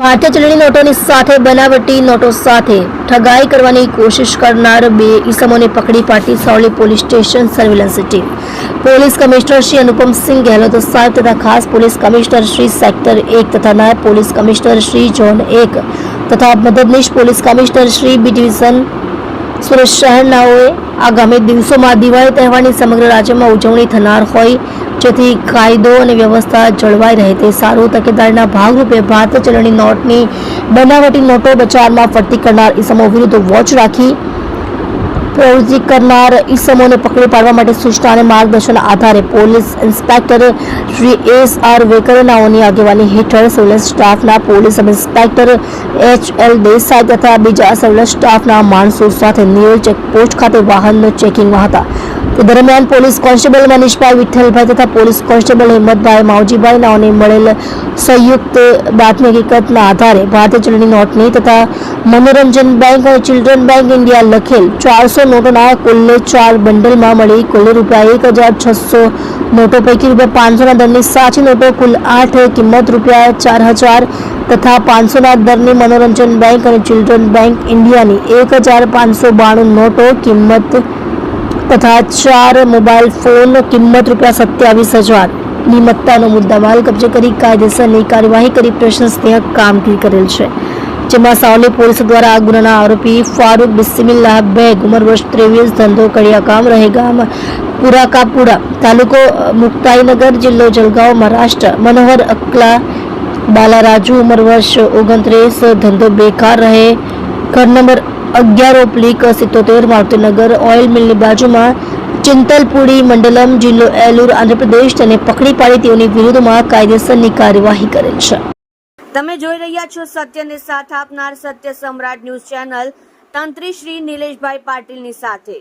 ભારતીય ચલણી નોટોની સાથે બનાવટી નોટો સાથે ઠગાઈ કરવાની કોશિશ કરનાર બે ઈસમોને પકડી પાડતી Savli police station surveillance team. Police commissioner Shri Anupamsinh Gehlot સાહેબ તથા ખાસ પોલીસ કમિશનર શ્રી સેક્ટર એક તથા નાયબ પોલીસ કમિશનર શ્રી ઝોન એક તથા મદદનીશ police commissioner Shri B division Surat શહેરનાઓએ આગામી દિવસોમાં દિવાળી તહેવારની સમગ્ર રાજ્યમાં ઉજવણી થનાર હોય, જેથી કાયદો અને વ્યવસ્થા જળવાઈ રહે તે સારું. તકેદારીના ભાગરૂપે ભારતીય ચલણી નોટની બનાવટી નોટો બજારમાં ફરતી કરનાર ઇસમો વિરુદ્ધ વોચ રાખી પ્રવૃત્તિ કરનાર ઈસમોને પકડી પાડવા માટે સૂચના અને માર્ગદર્શન આધારે police inspector Shri S R વેકરનાઓની આગેવાની હેઠળ સર્વેલન્સ સ્ટાફના police sub inspector H L Desai તથા બીજા સર્વેલન્સ સ્ટાફના માણસો સાથે નિયોલ ચેકપોસ્ટ ખાતે વાહનનો ચેકિંગમાં હતા. તે દરમિયાન પોલીસ કોન્સ્ટેબલ મનીષભાઈ વિઠ્ઠલભાઈ તથા પોલીસ કોન્સ્ટેબલ હિંમતભાઈ માવજીભાઈ નાઓને મળેલ સંયુક્ત બાતમી હકીકતના આધારે ભારતીય ચલણી નોટની તથા મનોરંજન બેંક અને ચિલ્ડ્રન બેંક ઇન્ડિયા લખેલ ચારસો નોટોના કુલ્લે ચાર બંડલમાં મળી કુલ્લે રૂપિયા એક હજાર છસો નોટો પૈકી રૂપિયા પાંચસોના દરની સાચી નોટો કુલ આઠ કિંમત રૂપિયા ચાર હજાર તથા પાંચસોના દરની મનોરંજન બેંક અને ચિલ્ડ્રન બેંક ઇન્ડિયાની એક હજાર પાંચસો બાણું નોટો કિંમત તથા ચાર મોબાઈલ ફોન કિંમત રૂપિયા સત્યાવીસ હજાર. ની મત્તાનો મુદ્દામાલ કબજે કરી કાયદેસરની કાર્યવાહી કરી પ્રશંસનીય કામગીરી કરેલ છે. જેમાં સાવલી પોલીસ દ્વારા આ ગુનાના આરોપી ફારૂક બિસ્મિલ્લાહ બેગ ઉંમર વર્ષ ત્રેવીસ, ધંધો કડિયા ગામ રહે ગામ પુરાકાપુરા તાલુકો મુક્તાઈનગર જિલ્લો જલગાંવ મહારાષ્ટ્ર. મનોહર અકલા બાલારાજુ ઉંમર વર્ષ ઓગણત્રીસ, ધંધો બેકાર રહે ઘર નંબર અગિયાર ઓબ્લિક સિત્તોતેર મારુતિનગર ઓઇલ મિલની બાજુમાં ચિંતલપુડી મંડલમ જિલ્લો એલુર આંધ્રપ્રદેશ તેને પકડી પાડી તેઓની વિરુદ્ધમાં કાયદેસરની કાર્યવાહી કરેલ છે. તમે જોઈ રહ્યા છો સત્યને સાથ આપનાર સત્ય સમ્રાટ ન્યૂઝ ચેનલ તંત્રી શ્રી નિલેશભાઈ પાટીલની સાથે.